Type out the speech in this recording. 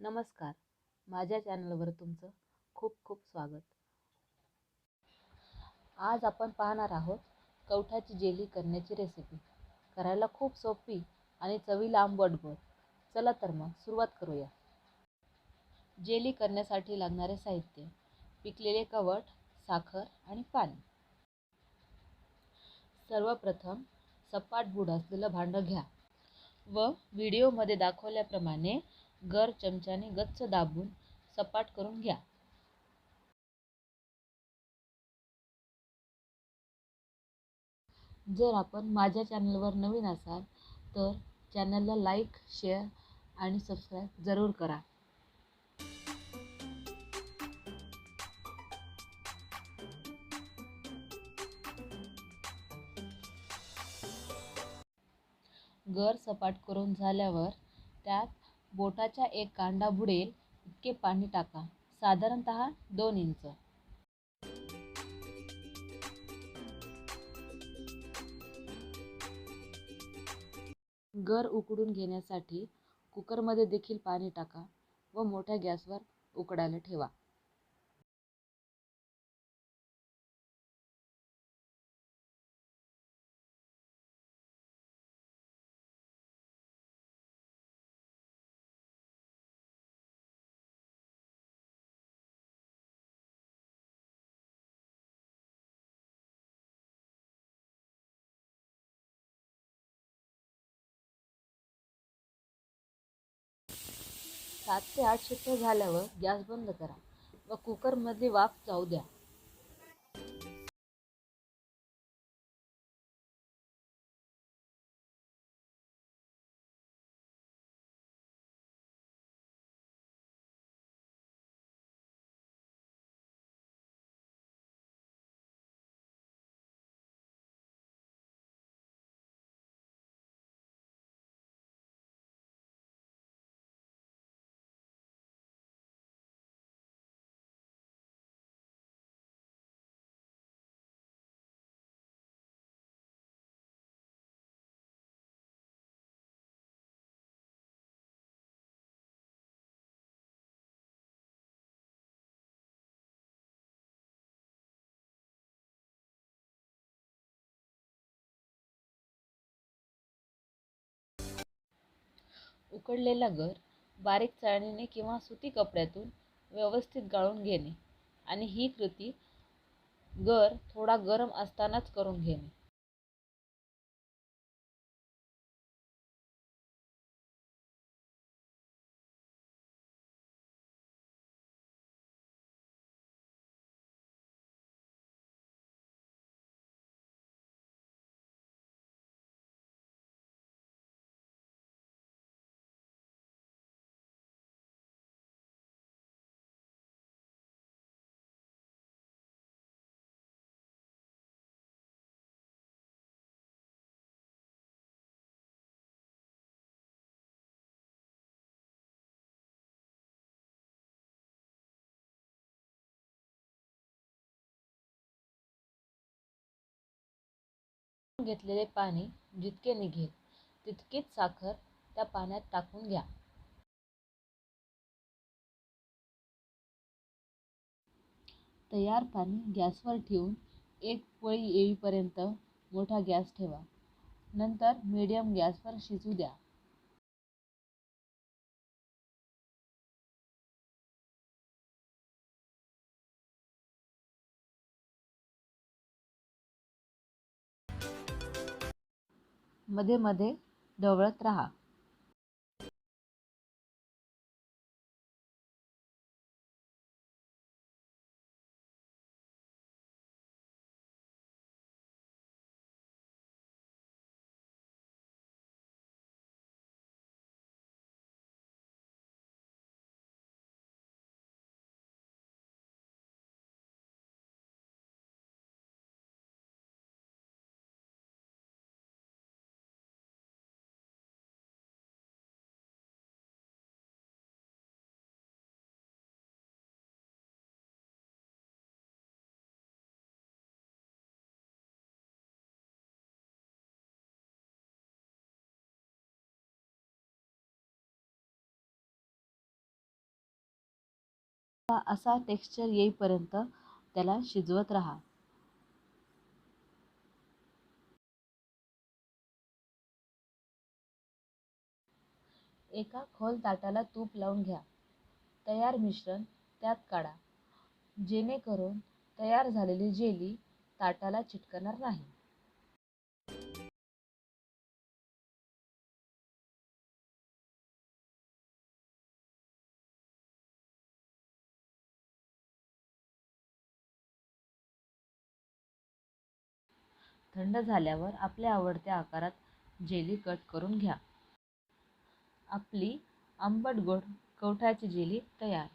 नमस्कार. माझ्या चॅनलवर तुमचं खूप खूप स्वागत. आज आपण पाहणार आहोत कवठाची जेली करण्याची रेसिपी करायला खूप सोपी आणि चवीला आंबट गोड चला तर मग सुरुवात करूया. जेली करण्यासाठी लागणारे साहित्य पिकलेले कवठ साखर आणि पाणी. सर्वप्रथम सपाट बुड असलेलं भांडं घ्या व व्हिडिओमध्ये दाखवल्याप्रमाणे गर चमच्याने गच्च दाबून सपाट करून घ्या. जर आपण माझ्या चॅनलवर नवीन असाल तर चॅनलला लाईक शेअर आणि सबस्क्राईब जरूर करा. गर सपाट करून झाल्यावर त्यात बोटाच्या एक कांडा बुडेल इतके पाणी टाका. साधारणत दोन इंच. गर उकडून घेण्यासाठी कुकरमध्ये देखील पाणी टाका व मोठ्या गॅसवर उकडायला ठेवा. सात ते आठ शिट्ट्या झाल्यावर गॅस बंद करा व कुकरमधली वाफ जाऊ द्या. उकडलेला गर बारीक चाळणीने किंवा सुती कपड्यातून व्यवस्थित गाळून घेणे आणि ही कृती गर थोडा गरम असतानाच करून घेणे. घेतलेले पाणी जितके निघेल तितकीच साखर त्या पाण्यात टाकून घ्या. तयार पाणी गॅसवर ठेवून एक पोळी येईपर्यंत मोठा गॅस ठेवा. नंतर मीडियम गॅसवर शिजू द्या. मध्ये मध्ये ढवळत राहा. असा टेक्स्चर येईपर्यंत त्याला शिजवत राहा. एका खोल ताटाला तूप लावून घ्या. तयार मिश्रण त्यात काढा. जेणेकरून तयार झालेली जेली ताटाला चिटकणार नाही. थंड झाल्यावर आपल्या आवडत्या आकारात जेली कट करून घ्या. आपली आंबट गोड कवठाची जेली तयार.